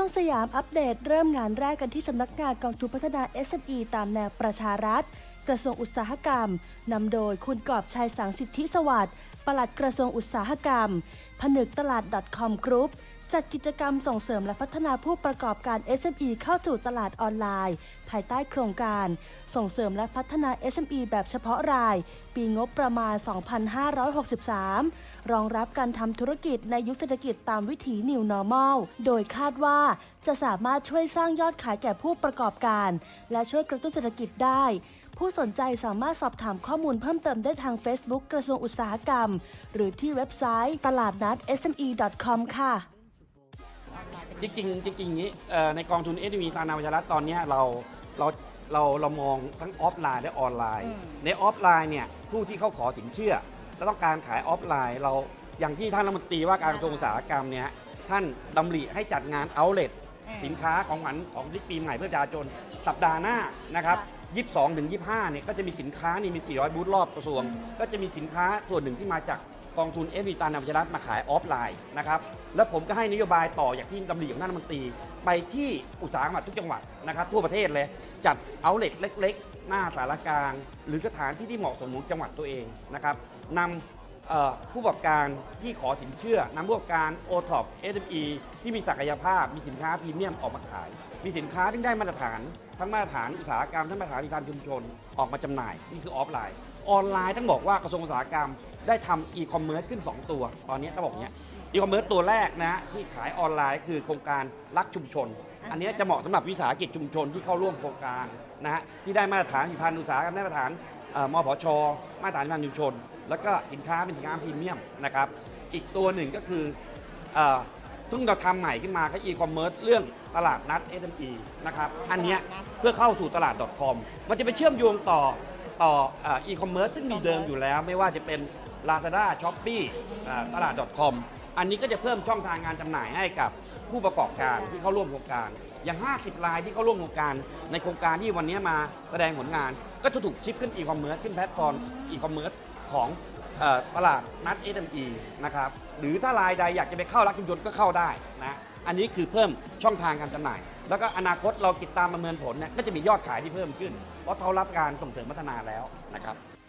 ช่วงสยามอัปเดตเริ่มงานแรกกันที่สำนักงานกองทุนพัฒนา SME ตามแนวประชารัฐ กระทรวงอุตสาหกรรมนำโดยคุณกอบชัยสังสิทธิสวัสดิ์ปลัดกระทรวงอุตสาหกรรม ผนึกตลาด .com Group จัดกิจกรรมส่งเสริมและพัฒนาผู้ประกอบการ SME เข้าสู่ตลาดออนไลน์ ภายใต้โครงการ ส่งเสริมและพัฒนา SME แบบเฉพาะราย ปีงบประมาณ 2563 รองรับการทำธุรกิจในยุคเศรษฐกิจตามวิถี New Normal โดยคาดว่าจะสามารถช่วยสร้างยอดขายแก่ผู้ประกอบการ และช่วยกระตุ้นเศรษฐกิจได้ผู้สนใจสามารถสอบถามข้อมูลเพิ่มเติมได้ทาง Facebook กระทรวงอุตสาหกรรม หรือที่เว็บไซต์ตลาดนัด sme.com ค่ะ จริงๆจริงๆอย่างนี้เอ่อในกองทุน s อ v ตานาวิชารัฐตอนเนี้ยเราเราเราเรามองทั้งออฟไลน์และออนไลน์ในออฟไลน์เนี่ยผู้ที่เขาขอสินเชื่อ และต้องการขายออฟไลน์ เราอย่างที่ท่านรัฐมนตรีว่าการกระทรวงอุตสาหกรรมเนี่ยท่านดำริให้จัดงานเอาเล t สินค้าของขวัญของปีใหม่เพื่อประชาชนสัปดาห์หน้านะครับ22ถึง25เนี่ยก็จะมีสินค้านี่มี 400 บูธรอบกระทรวง ก็จะมีสินค้าส่วนหนึ่งที่มาจาก กองทุนเอฟวีตานำจรัฐมาขายออฟไลน์นะครับแล้วผมก็ให้นโยบายต่ออย่างที่ดำริของท่านรัฐมนตรี ไปที่อุตสาหกรรมทุกจังหวัดนะครับทั่วประเทศเลยจัดเอาเล t เล็ก ๆ หน้าสารกลาง หรือสถานที่ที่เหมาะสมของจังหวัดตัวเองนะครับนำผู้ประกอบการที่ขอสินเชื่อนำผู้ประกอบการ o t o p SME ที่มีศักยภาพมีสินค้าพรีเมียมออกมาขาย มีสินค้าที่ได้มาตรฐานทั้งมาตรฐานอุตสาหกรรมทั้งมาตรฐานวิชาชุมชนออกมาจำหน่ายนี่คือออฟไลน์ออนไลน์ต้องบอกว่ากระทรวงอุตสาหกรรม ได้ทำอีคอมเมิร์ซขึ้น 2 ตัว ตอนนี้ต้องบอกอย่างเนี้ยอีคอมเมิร์ซตัวแรกนะฮะที่ขายออนไลน์คือโครงการรักชุมชน อันเนี้ยจะเหมาะสำหรับวิสาหกิจชุมชนที่เข้าร่วมโครงการนะฮะที่ได้มาตรฐานผลิตภัณฑ์อุตสาหกรรมได้มาตรฐานเอ่อมพช มาตรฐานการชุมชน แล้วก็สินค้าเป็นสินค้าพรีเมียมนะครับอีกตัวหนึ่งก็คือเอ่อเพิ่งเราทำใหม่ขึ้นมาก็อีคอมเมิร์ซเรื่องตลาดนัด SME นะครับอันเนี้ยเพื่อเข้าสู่ตลาด .com มันจะไปเชื่อมโยงต่อต่ออีคอมเมิร์ซซึ่งมีเดิมอยู่แล้ว ไม่ว่าจะเป็น Lazada Shopee อ่าตลาด .com อันนี้ก็จะเพิ่มช่องทางการจำหน่ายให้กับผู้ประกอบการที่เข้าร่วมโครงการ อย่าง 50 รายที่เข้าร่วมโครงการ ในโครงการที่วันนี้มาแสดงผลงาน ก็จะถูกชิปขึ้นอีคอมเมิร์ซขึ้นแพลตฟอร์มอีคอมเมิร์ซของตลาดนัด SME นะครับหรือถ้ารายใดอยากจะไปเข้ารักชุมชนก็เข้าได้นะอันนี้คือเพิ่มช่องทางการจำหน่าย แล้วก็อนาคตเราติดตามประเมินผลเนี่ยก็จะมียอดขายที่เพิ่มขึ้น เพราะเขารับการส่งเสริมพัฒนาแล้วนะครับ